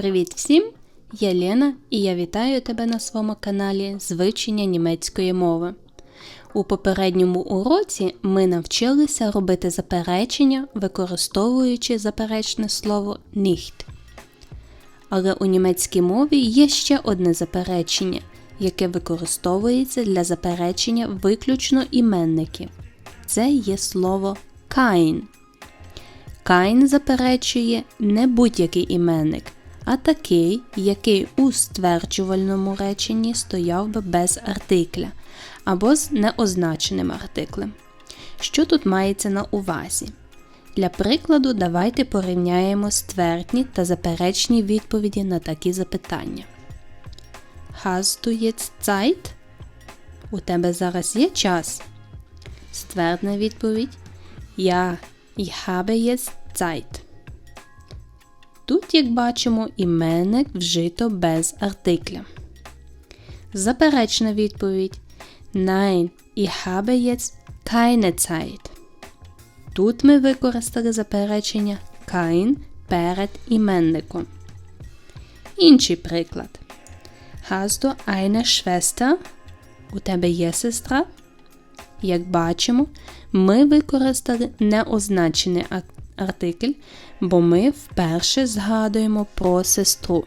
Привіт всім! Я Лена і я вітаю тебе на своєму каналі з вивчення німецької мови. У попередньому уроці ми навчилися робити заперечення, використовуючи заперечне слово nicht. Але у німецькій мові є ще одне заперечення, яке використовується для заперечення виключно іменників. Це є слово kein. Kein заперечує не будь-який іменник, а такий, який у стверджувальному реченні стояв би без артикля або з неозначеним артиклем. Що тут мається на увазі? Для прикладу, давайте порівняємо ствердні та заперечні відповіді на такі запитання. Hast du jetzt Zeit? У тебе зараз є час? Ствердна відповідь Ja, ich habe jetzt Zeit. Як бачимо, іменник вжито без артикля. Заперечна відповідь Nein, ich habe jetzt keine Zeit. Тут ми використали заперечення kein перед іменником. Інший приклад. Hast du eine Schwester? У тебе є сестра? Як бачимо, ми використали неозначений артикль, бо ми вперше згадуємо про сестру.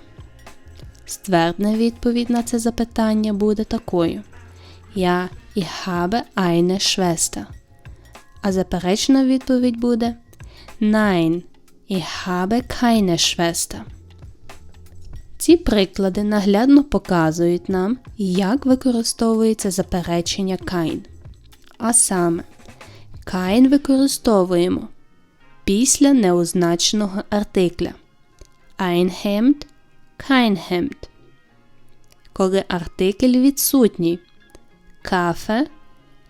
Ствердна відповідь на це запитання буде такою: Я ich habe eine Schwester. А заперечна відповідь буде Nein, ich habe keine Schwester. Ці приклади наглядно показують нам, як використовується заперечення kein. А саме, kein використовуємо після неозначеного артикля ein Hemd, kein Hemd. Коли артикль відсутній Kaffee,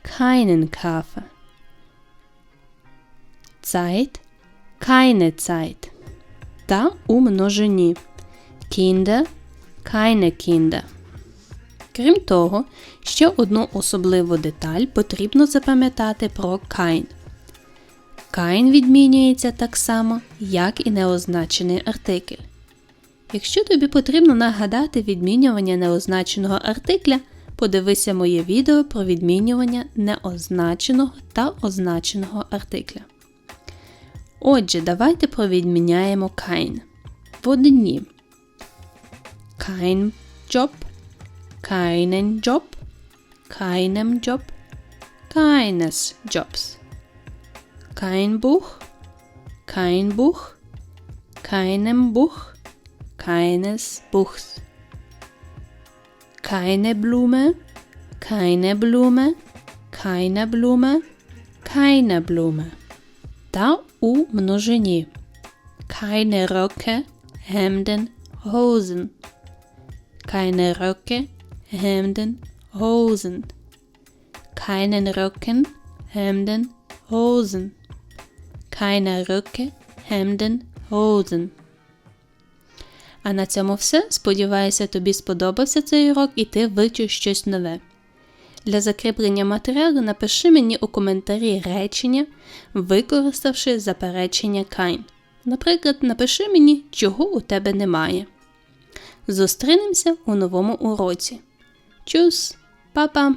keinen Kaffee. Zeit, keine Zeit. Та у множині Kinder, keine Kinder. Крім того, ще одну особливу деталь потрібно запам'ятати про kein. Kein відмінюється так само, як і неозначений артикль. Якщо тобі потрібно нагадати відмінювання неозначеного артикля, подивися моє відео про відмінювання неозначеного та означеного артикля. Отже, давайте провідміняємо kein. В одні. Kein Job, keinen Job, keinem Job, keines Jobs. Kein Buch, kein Buch, keinem Buch, keines Buchs. Keine Blume, keine Blume, keine Blume, keine Blume. Та у множині. Keine Röcke, Hemden, Hosen. Keine Röcke, Hemden, Hosen. Keinen Röcken, Hemden, Hosen. Keine Röcke, Hemden, Hosen. А на цьому все. Сподіваюся, тобі сподобався цей урок і ти вивчив щось нове. Для закріплення матеріалу напиши мені у коментарі речення, використавши заперечення kind. Наприклад, напиши мені, чого у тебе немає. Зустрінемося у новому уроці. Чус, па-па!